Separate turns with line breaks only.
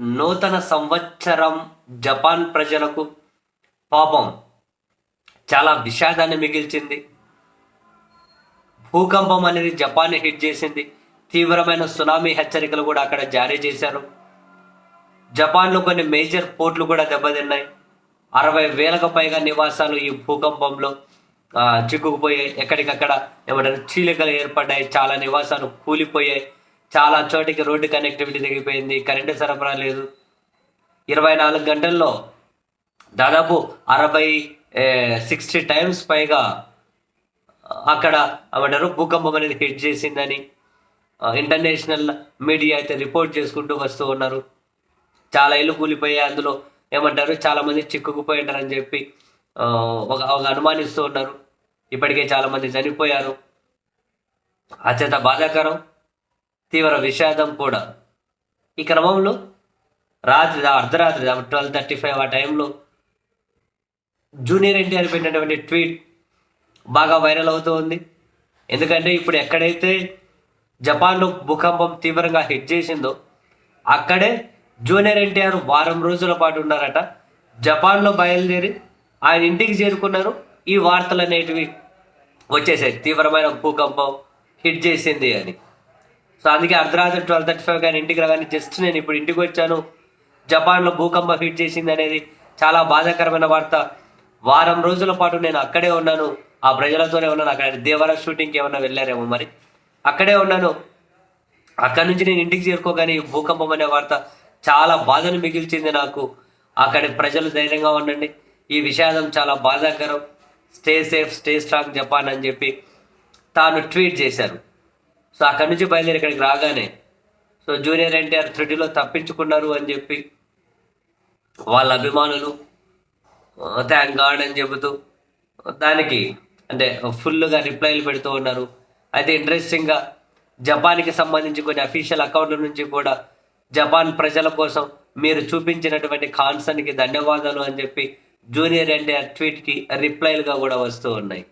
నూతన సంవత్సరం జపాన్ ప్రజలకు పాపం. చాలా విషాదాన్ని మిగిల్చింది. భూకంపం అనేది జపాన్ని హిట్ చేసింది. తీవ్రమైన సునామీ హెచ్చరికలు కూడా అక్కడ జారీ చేశారు. జపాన్లో కొన్ని మేజర్ పోర్ట్లు కూడా దెబ్బతిన్నాయి. అరవై వేలకు పైగా నివాసాలు ఈ భూకంపంలో చిక్కుకుపోయాయి. ఎక్కడికక్కడ ఏమంటారు? చీలికలు ఏర్పడ్డాయి. చాలా నివాసాలు కూలిపోయాయి. చాలా చోటికి రోడ్డు కనెక్టివిటీ తగ్గిపోయింది కరెంటు సరఫరా లేదు. ఇరవై నాలుగు గంటల్లో దాదాపు అరవై సిక్స్టీ టైమ్స్ పైగా అక్కడ ఏమంటారు భూకంపం అనేది హిట్ చేసిందని ఇంటర్నేషనల్ మీడియా అయితే రిపోర్ట్ చేసుకుంటూ వస్తూ ఉన్నారు. చాలా ఇల్లు కూలిపోయాయి అందులో ఏమంటారు చాలా మంది చిక్కుకుపోయి ఉంటారని చెప్పి ఒక ఒక అనుమానిస్తూ ఉన్నారు. ఇప్పటికే చాలా మంది చనిపోయారు. అత్యంత బాధాకరం. తీవ్ర విషాదం కూడా. ఈ క్రమంలో రాత్రి అర్ధరాత్రి ట్వెల్వ్ థర్టీ ఫైవ్ ఆ టైంలో జూనియర్ ఎన్టీఆర్ పెట్టినటువంటి ట్వీట్ బాగా వైరల్ అవుతూ ఉంది. ఎందుకంటే ఇప్పుడు ఎక్కడైతే జపాన్లో భూకంపం తీవ్రంగా హిట్ చేసిందో అక్కడే జూనియర్ ఎన్టీఆర్ వారం రోజుల పాటు ఉన్నారట. జపాన్లో బయలుదేరి ఆయన ఇంటికి చేరుకున్నారు. ఈ వార్తలు అనేటివి వచ్చేసాయి. తీవ్రమైన భూకంపం హిట్ చేసింది అని. సో అందుకే అర్ధరాత్రి ట్వెల్వ్ థర్టీ ఫైవ్ కానీ ఇంటికి రాగానే జస్ట్ నేను ఇప్పుడు ఇంటికి వచ్చాను. జపాన్లో భూకంపం హిట్ చేసింది అనేది చాలా బాధాకరమైన వార్త. వారం రోజుల పాటు నేను అక్కడే ఉన్నాను. ఆ ప్రజలతోనే ఉన్నాను. అక్కడ దేవర షూటింగ్కి ఏమన్నా వెళ్ళారేమో మరి? అక్కడే ఉన్నాను. అక్కడి నుంచి నేను ఇంటికి చేరుకోగానే ఈ భూకంపం అనే వార్త చాలా బాధను మిగిల్చింది నాకు. అక్కడి ప్రజలు ధైర్యంగా ఉండండి. ఈ విషాదం చాలా బాధాకరం. Stay safe stay strong Japan అని చెప్పి తాను ట్వీట్ చేశారు. సో అక్కడి నుంచి బయలుదేరి ఇక్కడికి రాగానే సో జూనియర్ ఎన్టీఆర్ త్రుటిలో తప్పించుకున్నారు అని చెప్పి వాళ్ళ అభిమానులు థ్యాంక్ గాడ్ అని చెబుతూ దానికి అంటే ఫుల్గా రిప్లైలు పెడుతూ ఉన్నారు. అయితే ఇంట్రెస్టింగ్గా జపాన్కి సంబంధించి కొన్ని అఫీషియల్ అకౌంట్ల నుంచి కూడా జపాన్ ప్రజల కోసం మీరు చూపించినటువంటి కాన్సర్న్కి ధన్యవాదాలు అని చెప్పి జూనియర్ ఎన్టీఆర్ ట్వీట్కి రిప్లైలుగా కూడా వస్తూ ఉన్నాయి.